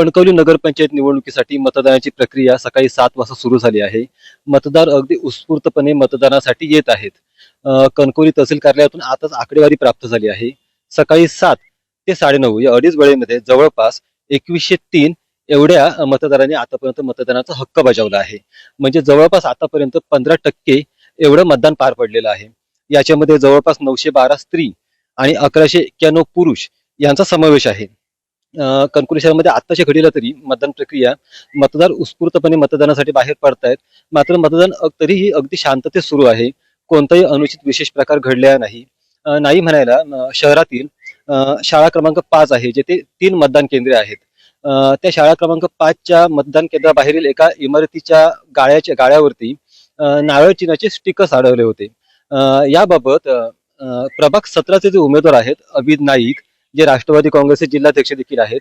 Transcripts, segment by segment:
कणकवली नगरपंचायत निवडणुकीसाठी मतदानाची प्रक्रिया सकाळी सात वाजता सुरू झाली आहे. मतदार अगदी उत्स्फूर्तपणे मतदानासाठी येत आहेत. कणकवली तहसील कार्यालयातून आताच आकडेवारी प्राप्त झाली आहे. सकाळी सात ते साडेनऊ या अडीच वेळेमध्ये जवळपास एकवीसशे तीन एवढ्या मतदारांनी आतापर्यंत मतदानाचा हक्क बजावला आहे. म्हणजे जवळपास आतापर्यंत पंधरा टक्के एवढं मतदान पार पडलेलं आहे. याच्यामध्ये जवळपास नऊशे बारा स्त्री आणि अकराशे एक्क्याण्णव पुरुष यांचा समावेश आहे. अ, शहरामध्ये आत्ताच्या घडीला तरी मतदान प्रक्रिया मतदार उत्स्फूर्तपणे मतदानासाठी बाहेर पडतायत. मात्र मतदान तरीही अगदी शांततेत सुरू आहे. कोणताही अनुचित विशेष प्रकार घडलेला नाही. नाही म्हणायला शहरातील शाळा क्रमांक पाच आहे जेथे तीन मतदान केंद्रे आहेत. त्या शाळा क्रमांक पाचच्या मतदान केंद्राबाहेरील एका इमारतीच्या गाळ्याच्या गाळ्यावरती नारळ चिन्हाचे स्टिकर्स आढळले होते. याबाबत प्रभाग सतराचे जे उमेदवार आहेत अभिद नाईक जे राष्ट्रवादी काँग्रेसचे जिल्हाध्यक्ष देखील आहेत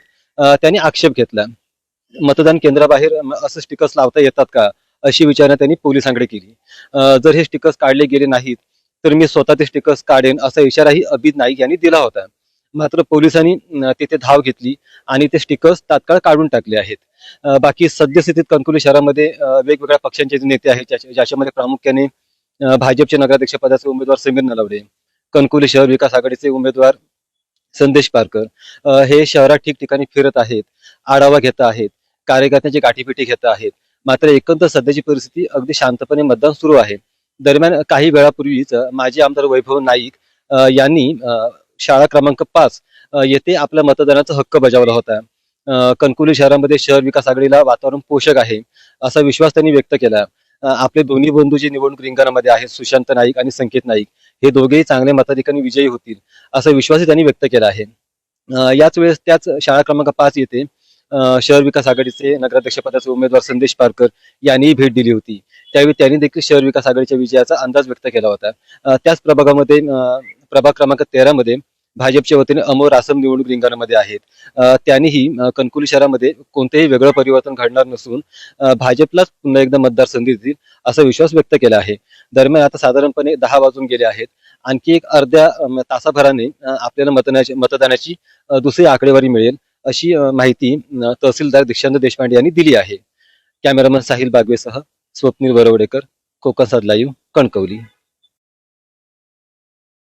त्यांनी आक्षेप घेतला. मतदान केंद्राबाहेर असं स्टिकर्स लावता येतात का अशी विचारणा त्यांनी पोलिसांकडे केली. जर हे स्टिकर्स काढले गेले नाहीत तर मी स्वतः ते स्टिकर्स काढेन असा इशाराही अभिद नाईक यांनी दिला होता. मात्र पोलिसांनी तेथे तिथे धाव घेतली आणि ते स्टिकर्स तात्काळ काढून टाकले आहेत. बाकी सद्यस्थितीत कणकुली शहरामध्ये वेगवेगळ्या पक्षांचे जे नेते आहेत ज्याच्यामध्ये प्रामुख्याने भाजपचे नगराध्यक्ष पदाचे उमेदवार समीर नलवडे कणकुली शहर विकास आघाडीचे उमेदवार संदेश पारकर हे शहरात ठिकठिकाणी फिरत आहेत आढावा घेत आहेत कार्यकर्त्यांची गाठीपिटी घेत आहेत. मात्र एकंदर सध्याची परिस्थिती अगदी शांतपणे मतदान सुरू आहे. दरम्यान काही वेळापूर्वीच माजी आमदार वैभव नाईक यांनी शाळा क्रमांक पाच येथे आपल्या मतदानाचा हक्क बजावला होता. कणकुली शहरामध्ये शहर विकास आघाडीला वातावरण पोषक आहे असा विश्वास त्यांनी व्यक्त केला. आपले दोन्ही बंधू जे निवडणूक रिंगणामध्ये आहेत सुशांत नाईक आणि संकेत नाईक हे दोघेही चांगल्या मताधिकांनी विजयी होतील असा विश्वासही त्यांनी व्यक्त केला आहे. याच वेळेस त्याच शाळा क्रमांक पाच येथे शहर विकास आघाडीचे नगराध्यक्ष पदाचे उमेदवार संदेश पारकर यांनीही भेट दिली होती. त्यावेळी त्यांनी देखील शहर विकास आघाडीच्या विजयाचा अंदाज व्यक्त केला होता. त्याच प्रभागामध्ये प्रभाग क्रमांक तेरा मध्ये भाजपच्या वतीने अमोर आसम निवडणूक रिंगणामध्ये आहेत. त्यांनीही कणकुली शहरामध्ये कोणतेही वेगळं परिवर्तन घडणार नसून भाजपलाच पुन्हा एकदा मतदार संधी देतील असा विश्वास व्यक्त केला आहे. दरम्यान आता साधारणपणे दहा वाजून गेले आहेत. आणखी एक अर्ध्या तासाभराने आपल्याला मतदानाची मतदानाची दुसरी आकडेवारी मिळेल अशी माहिती तहसीलदार दीक्षांत देशपांडे यांनी दिली आहे. कॅमेरामन साहिल बागवेसह स्वप्नील बरवडेकर कोकण लाईव्ह कणकवली.